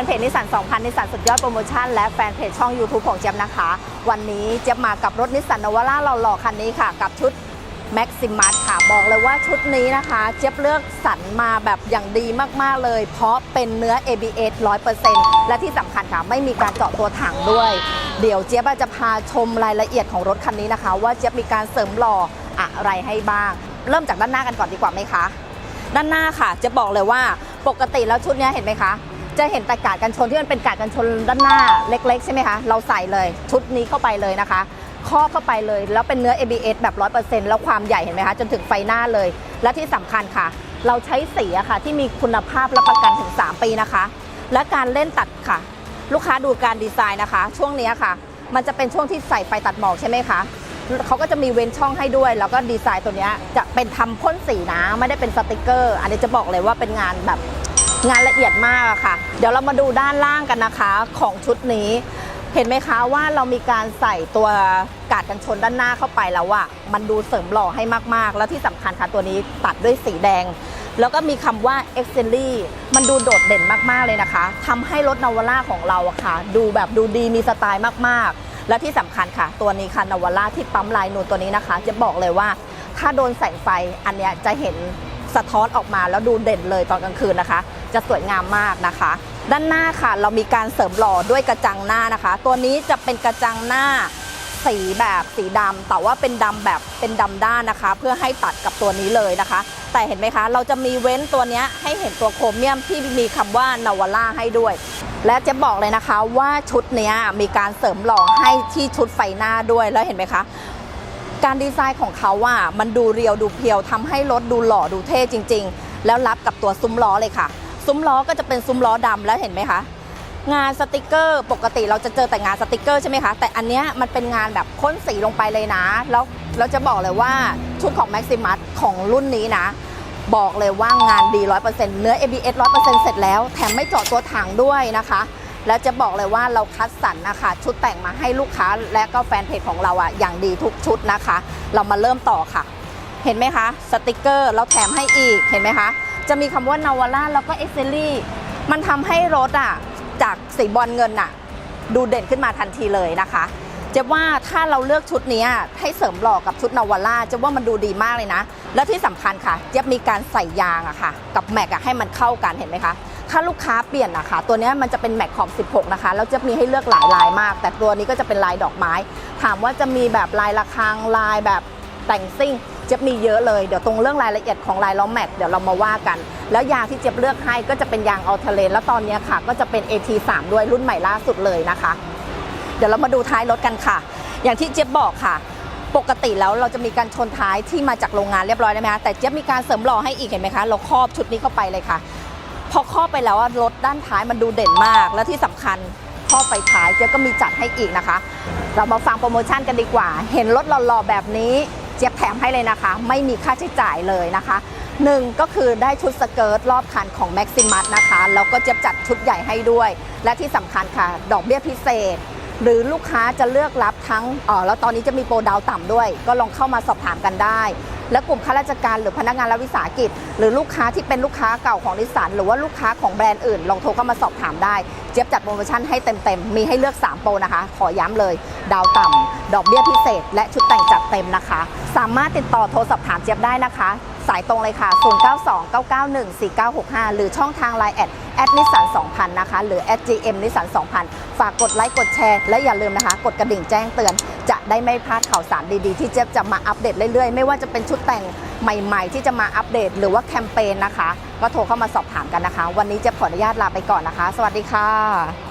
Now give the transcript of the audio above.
แฟนเพจนิสสัน2000นิสสันสุดยอดโปรโมชั่นและแฟนเพจช่อง YouTube ของเจี๊ยบนะคะ วันนี้เจี๊ยบมากับรถนิสสันนวาร่าหล่อๆคันนี้ค่ะ กับชุด Maximus ค่ะ บอกเลยว่าชุดนี้นะคะ เจี๊ยบเลือกสรรมาแบบอย่างดีมากๆเลย เพราะเป็นเนื้อ ABS 100%และที่สำคัญค่ะ ไม่มีการเจาะตัวถังด้วย เดี๋ยวเจี๊ยบจะพาชมรายละเอียดของรถคันนี้นะคะ ว่าเจี๊ยบมีการเสริมหล่ออะไรให้บ้าง เริ่มจากด้านหน้ากันก่อนดีกว่าไหมคะ ด้านหน้าค่ะ จะบอกเลยว่าปกติแล้วชุดนี้เห็นไหมคะ จะเห็นแต่กาดกันชนที่มันเป็นกาดกันชนด้านหน้าเล็ก ๆ ใช่ไหมคะ เราใส่เลยชุดนี้เข้าไปเลยนะคะ ครอบเข้าไปเลยแล้วเป็นเนื้อ ABS แบบ 100%แล้วความใหญ่เห็นไหมคะ จนถึงไฟหน้าเลย และที่สำคัญค่ะ เราใช้สีอะค่ะ ที่มีคุณภาพรับประกันถึง 3 ปีนะคะ และการเล่นตัดค่ะ ลูกค้าดูการดีไซน์นะคะ ช่วงนี้ค่ะ มันจะเป็นช่วงที่ใส่ไฟตัดหมอกใช่ไหมคะเขาก็จะมีเว้นช่องให้ด้วย แล้วก็ดีไซน์ตัวนี้จะเป็นทำพ่นสีนะ ไม่ได้เป็นสติกเกอร์ อันนี้จะบอกเลยว่าเป็นงานแบบ งานละเอียดมากค่ะ เดี๋ยวเรามาดูด้านล่างกันนะคะของชุดนี้ เห็นไหมคะว่าเรามีการใส่ตัวกาดกันชนด้านหน้าเข้าไปแล้วอะมันดูเสริมหล่อให้มากๆ แล้วที่สำคัญค่ะตัวนี้ตัดด้วยสีแดง แล้วก็มีคำว่า e x c e l l y มันดูโดดเด่นมากๆเลยนะคะทำให้รถนาวาร่าของเราอะค่ะ ดูแบบดูดีมีสไตล์มากๆ และที่สำคัญค่ะ ตัวนี้ค่ะนาวาร่าที่ปั๊มลายนูนตัวนี้นะคะ จะบอกเลยว่า ถ้าโดนแสงไฟอันเนี้ยจะเห็นสะท้อนออกมาแล้วดูเด่นเลยตอนกลางคืนนะคะ จะสวยงามมากนะคะ ด้านหน้าค่ะเรามีการเสริมหล่อด้วยกระจังหน้านะคะ ตัวนี้จะเป็นกระจังหน้าสีแบบสีดำแต่ว่าเป็นดำแบบเป็นดำด้านนะคะ เพื่อให้ตัดกับตัวนี้เลยนะคะ แต่เห็นไหมคะ เราจะมีเว้นตัวนี้ให้เห็นตัวโครเมียมที่มีคำว่านาวาร่าให้ด้วย และจะบอกเลยนะคะว่าชุดนี้มีการเสริมหล่อให้ที่ชุดไฟหน้าด้วยแล้วเห็นไหมคะการดีไซน์ของเขาว่ามันดูเรียวดูเพียวทำให้รถดูหล่อดูเท่จริง ๆ แล้วรับกับตัวซุ้มล้อเลยค่ะ ซุ้มล้อก็จะเป็นซุ้มล้อดำแล้วเห็นไหมคะงานสติกเกอร์ปกติเราจะเจอแต่งานสติกเกอร์ใช่ไหมคะ แต่อันเนี้ยมันเป็นงานแบบพ่นสีลงไปเลยนะ แล้วเราจะบอกเลยว่าชุดของ Maximus ของรุ่นนี้นะ บอกเลยว่างานดี 100%เนื้อ ABS 100%เสร็จแล้ว แถมไม่เจาะตัวถังด้วยนะคะ แล้วจะบอกเลยว่าเราคัดสรรนะคะ ชุดแต่งมาให้ลูกค้าและก็แฟนเพจของเราอะอย่างดีทุกชุดนะคะ เรามาเริ่มต่อค่ะ เห็นไหมคะสติกเกอร์เราแถมให้อีกเห็นไหมคะ จะมีคำว่านาวาร่าแล้วก็เอ็กเซลี่มันทำให้รถอะจากสีบอลเงินอะดูเด่นขึ้นมาทันทีเลยนะคะเจะว่าถ้าเราเลือกชุดนี้ให้เสริมหล่อกับชุดนาวาร่าจะว่ามันดูดีมากเลยนะ แล้วที่สำคัญค่ะเจะมีการใส่ยางอะค่ะ กับแม็กอะให้มันเข้ากันเห็นไหมคะถ้าลูกค้าเปลี่ยนนะคะตัวนี้มันจะเป็นแม็กของ16 นะคะแล้วจะมีให้เลือกหลายลายมาก แต่ตัวนี้ก็จะเป็นลายดอกไม้ ถามว่าจะมีแบบลายระฆังลายแบบแต่งซิ่ง เจะมีเยอะเลยเดี๋ยวตรงเรื่องรายละเอียดของลายล้อแม็กเดี๋ยวเรามาว่ากัน แล้วยางที่เจ็บเลือกให้ก็จะเป็นยางอัลเทเลนแล้วตอนนี้ค่ะ ก็จะเป็น AT3 ด้วยรุ่นใหม่ล่าสุดเลยนะคะ เดี๋ยวเรามาดูท้ายรถกันค่ะ อย่างที่เจี๊บบอกค่ะปกติแล้วเราจะมีการชนท้ายที่มาจากโรงงานเรียบร้อยแล้วไหมคะแต่เจี๊ยบมีการเสริมหล่อให้อีกเห็นไหมคะ เราครอบชุดนี้เข้าไปเลยค่ะ พอครอบไปแล้วรถด้านท้ายมันดูเด่นมาก และที่สำคัญครอบไฟท้ายเจ๊ยบก็มีจัดให้อีกนะคะ เรามาฟังโปรโมชั่นกันดีกว่า เห็นรถหล่อๆแบบนี้ เจี๊ยบแถมให้เลยนะคะ ไม่มีค่าใช้จ่ายเลยนะคะหนึ่งก็คือได้ชุดสเกิร์ตรอบคันของ Maximus นะคะแล้วก็เจี๊ยบจัดชุดใหญ่ให้ด้วย และที่สำคัญค่ะ ดอกเบี้ยพิเศษ หรือลูกค้าจะเลือกรับทั้งอ๋อแล้วตอนนี้จะมีโปรดาวต่ำด้วย ก็ลองเข้ามาสอบถามกันได้ และกลุ่มข้าราชการหรือพนักงานรัฐวิสาหกิจ หรือลูกค้าที่เป็นลูกค้าเก่าของนิสสันหรือว่าลูกค้าของแบรนด์อื่น ลองโทรเข้ามาสอบถามได้ เจี๊ยบจัดโปรโมชั่นให้เต็มๆ มีให้เลือก 3 โปรนะคะ ขอย้ำเลย ดาวต่ำดอกเบี้ยพิเศษ และชุดแต่งจัดเต็มนะคะ สามารถติดต่อโทรสอบถามเจี๊ยบได้นะคะ สายตรงเลยค่ะ 0929914965 หรือช่องทาง Line แอดแอดนิสสัน2000 นะคะ หรือ at gm นิสสัน2000 ฝากกดไลค์กดแชร์และอย่าลืมนะคะ กดกระดิ่งแจ้งเตือนจะ ได้ไม่พลาดข่าวสารดีๆ ที่เจี๊ยบจะมาอัปเดตเรื่อยๆ ไม่ว่าจะเป็นชุดแต่งใหม่ๆ ที่จะมาอัปเดตหรือว่าแคมเปญนะคะ ก็โทรเข้ามาสอบถามกันนะคะ วันนี้เจะขออนุญาตลาไปก่อนนะคะ สวัสดีค่ะ